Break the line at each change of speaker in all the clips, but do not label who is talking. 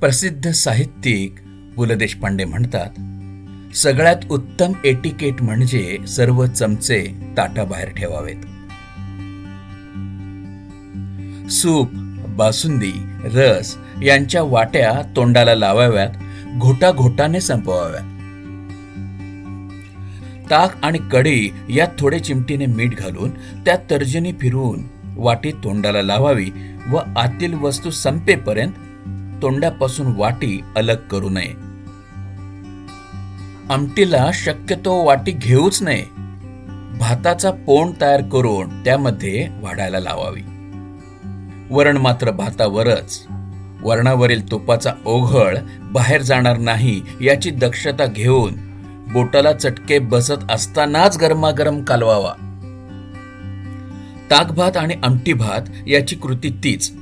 प्रसिद्ध साहित्यिक पु ल देशपांडे म्हणतात सगळ्यात उत्तम एटिकेट म्हणजे सर्व चमचे ताटाबाहेर ठेवावेत. सूप बासुंदी रस यांच्या वाट्या तोंडाला लावाव्यात घोटा घोटाने संपवाव्यात. ताक आणि कढी यात थोडे चिमटीने मीठ घालून त्यात तर्जनी फिरवून वाटी तोंडाला लावावी व आतील वस्तू संपेपर्यंत तोंडापासून वाटी अलग करू नये. आमटीला शक्यतो वाटी घेऊच नये. भाताचा पोंड तयार करून त्यामध्ये वाढायला लावावी. वरण मात्र भातावरच. वरणावरील तुपाचा ओघळ बाहेर जाणार नाही याची दक्षता घेऊन बोटाला चटके बसत असतानाच गरमागरम कालवावा. ताकभात आणि आमटी भात याची कृती तीच.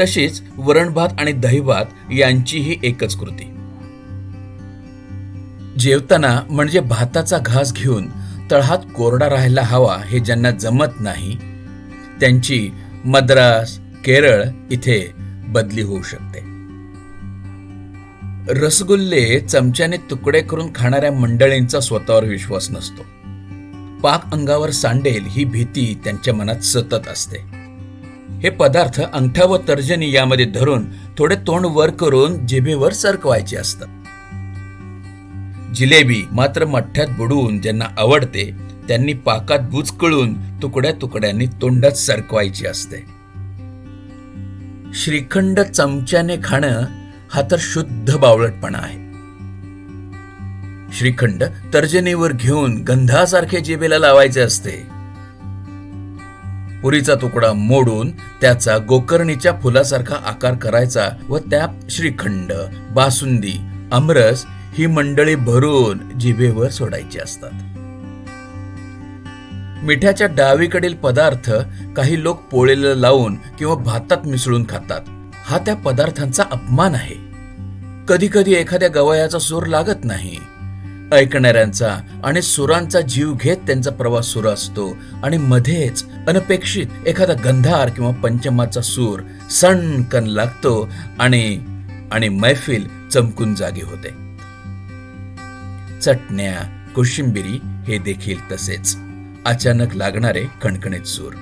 तशीच वरणभात आणि दहीभात यांचीही एकच कृती. जेवताना म्हणजे भाताचा घास घेऊन तळहात कोरडा राहायला हवा हे ज्यांना जमत नाही त्यांची मद्रास केरळ इथे बदली होऊ शकते. रसगुल्ले चमच्याने तुकडे करून खाणाऱ्या मंडळींचा स्वतःवर विश्वास नसतो. पाक अंगावर सांडेल ही भीती त्यांच्या मनात सतत असते. हे पदार्थ अंगठा व तर्जनी यामध्ये धरून थोडे तोंड वर करून जिभेवर सरकवायचे असतात. जिलेबी मात्र मठ्ठ्यात बुडवून ज्यांना आवडते त्यांनी पाकात बुचकळून तुकड्या तुकड्यांनी तोंडात सरकवायची असते. श्रीखंड चमच्याने खाणं हा तर शुद्ध बावळटपणा आहे. श्रीखंड तर्जनीवर घेऊन गंधासारखे जिभेला लावायचे असते. पुरीचा तुकडा मोडून त्याचा गोकर्णीच्या फुलासारखा आकार करायचा व त्यात श्रीखंड बासुंदी आमरस ही मंडळी भरून जिभेवर सोडायची असतात. मिठाच्या डावीकडील पदार्थ काही लोक पोळीला लावून किंवा भातात मिसळून खातात. हा त्या पदार्थांचा अपमान आहे. कधी कधी एखाद्या गवयाचा सूर लागत नाही. ऐकणाऱ्यांचा आणि सुरांचा जीव घेत त्यांचा प्रवास सुरू असतो. आणि मध्येच अनपेक्षित एखादा गंधार किंवा पंचमाचा सूर सणकन लागतो आणि आणि मैफिल चमकून जागी होते. चटण्या कोशिंबिरी हे देखील तसेच. अचानक लागणारे खणखणीत सूर.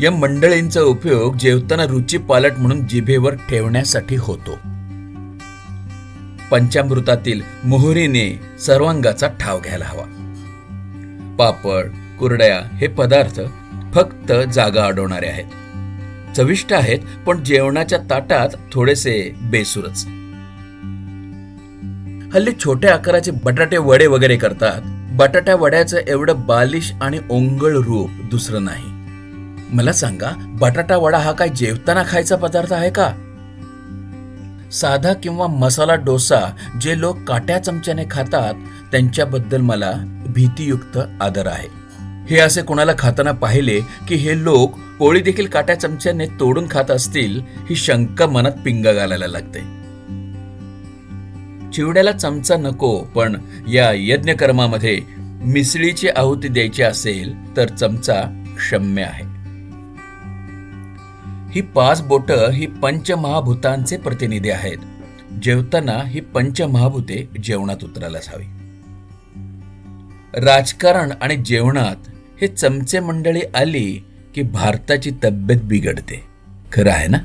या मंडळींचा उपयोग जेवताना रुची पालट म्हणून जिभेवर ठेवण्यासाठी होतो. पंचामृतातील मोहरीने सर्वांगाचा ठाव घ्यायला हवा. पापड कुरड्या हे पदार्थ फक्त जागा अडवणारे आहेत. चविष्ट आहेत पण जेवणाच्या ताटात थोडेसे बेसूरच. हल्ली छोट्या आकाराचे बटाटे वडे वगैरे करतात. बटाट्या वड्याचं एवढं बालिश आणि ओंगळ रूप दुसरं नाही. मला सांगा बटाटा वडा हा काय जेवताना खायचा पदार्थ आहे का? साधा किंवा मसाला डोसा जे लोक काट्या चमच्याने खातात त्यांच्याबद्दल मला भीतीयुक्त आदर आहे. हे असे कोणाला खाताना पाहिले की हे लोक पोळी देखील काट्या चमच्याने तोडून खात असतील ही शंका मनात पिंगा घालायला लागते. चिवड्याला चमचा नको पण या यज्ञकर्मामध्ये मिसळीची आहुती द्यायची असेल तर चमचा क्षम्य आहे. ही पाच बोट ही पंचमहाभूतांचे प्रतिनिधी आहेत. जेवताना ही पंचमहाभूते जेवणात उतरायलाच हवी. राजकारण आणि जेवणात हे चमचे मंडळी आली की भारताची तब्येत बिघडते. खरं आहे ना?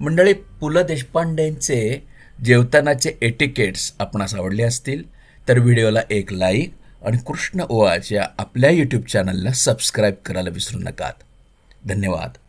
मंडळी पु ल देशपांडेंचे जेवतानाचे एटिकेट्स आपणास आवडले असतील तर व्हिडिओला एक लाईक आणि कृष्ण ओवाच या आपल्या यूट्यूब चॅनलला सबस्क्राईब करायला विसरू नकात. धन्यवाद.